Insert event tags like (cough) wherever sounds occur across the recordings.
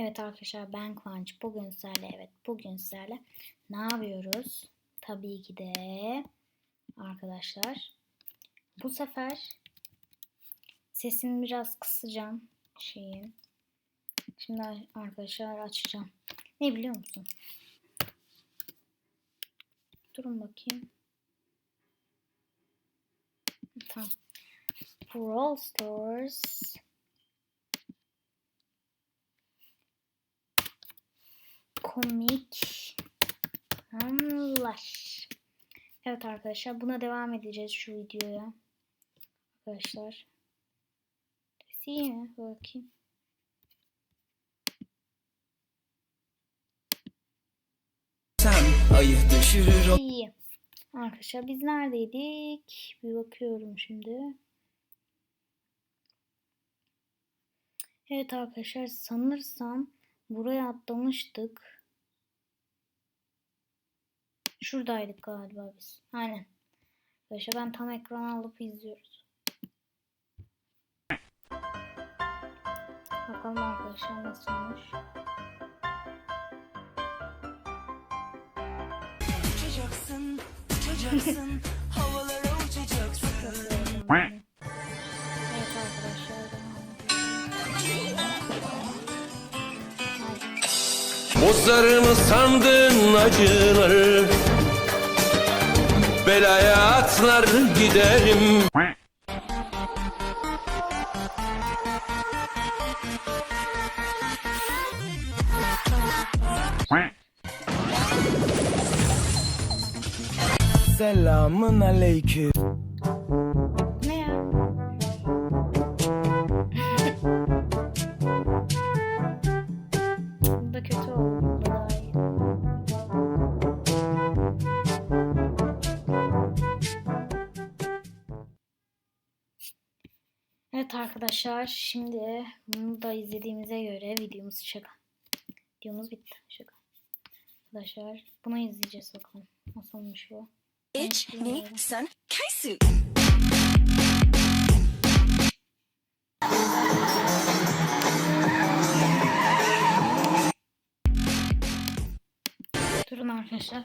Evet arkadaşlar ben Kıvanç. Bugün sizlerle evet bugün sizlerle ne yapıyoruz? Tabii ki de arkadaşlar bu sefer sesini biraz kısacağım şeyin. Şimdi arkadaşlar açacağım. Ne biliyor musun? Durun bakayım. Tamam. Brawl Stars komik anlar. Evet arkadaşlar buna devam edeceğiz şu videoya. Arkadaşlar. İyi mi? Bakayım. Sen ayı düşürür İyi. Arkadaşlar biz neredeydik? Bir bakıyorum şimdi. Evet arkadaşlar sanırsam buraya atlamıştık. Şuradaydık galiba biz. Aynen. Arkadaşlar ben tam ekran alıp izliyoruz. Bakalım arkadaşlar nasıl olmuş. uçacaksın, uçacaksın, (laughs) havalara uçacaksın. Evet arkadaşlar. Bozlarımı sandın acıları Belaya atlar giderim Selamın aleyküm. Arkadaşlar şimdi bunu da izlediğimize göre videomuz şaka. Videomuz bitti. Şaka. Arkadaşlar bunu izleyeceğiz bakalım. Nasıl olmuş bu? Ich, ni, san, kaisu. Durun arkadaşlar.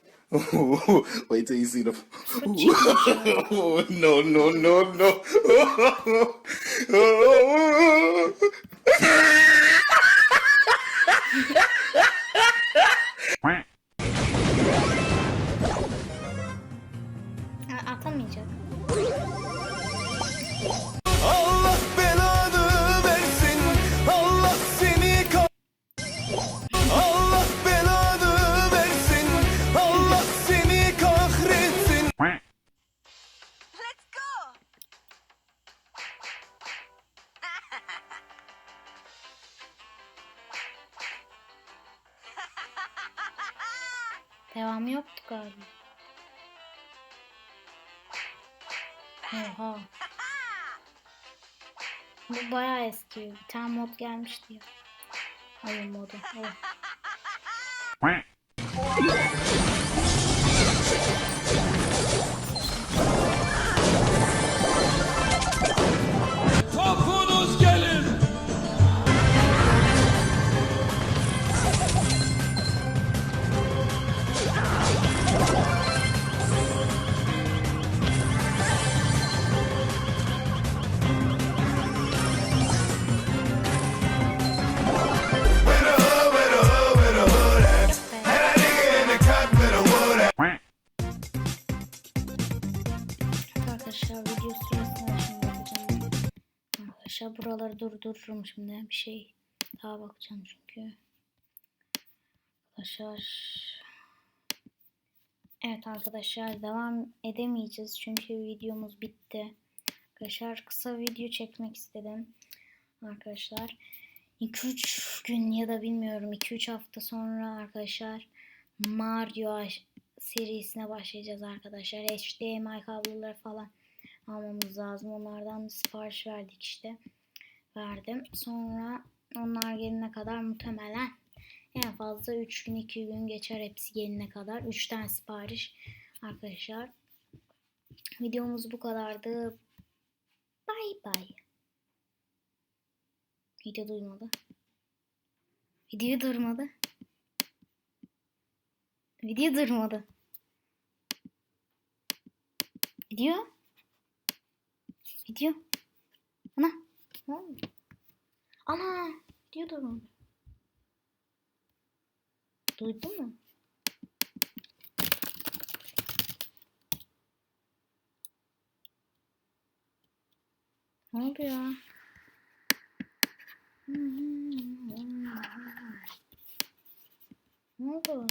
(laughs) Wait till you see the. (laughs) no, no, no, no. Ha, (laughs) Devamı yoktu galiba. Oha. Bu bayağı eski. Bir tane mod gelmişti ya. Oyun modu. Oh. Buraları durdururum şimdi. Bir şey daha bakacağım çünkü. Arkadaşlar. Evet arkadaşlar devam edemeyeceğiz çünkü videomuz bitti. Arkadaşlar kısa video çekmek istedim. Arkadaşlar 2-3 gün ya da bilmiyorum 2-3 hafta sonra arkadaşlar Mario serisine başlayacağız arkadaşlar. HDMI kabloları falan almamız lazım. Onlardan sipariş verdik işte. Verdim. Sonra onlar gelene kadar muhtemelen en fazla 3 gün 2 gün geçer hepsi gelene kadar. 3 tane sipariş arkadaşlar. Videomuz bu kadardı. Bay bay. Video duymadı. Video durmadı. Video durmadı. Video. Video. Ana. Ne oldu? Ana. Durmadı. Duydun mu? Ne oldu ya? Ne oldu?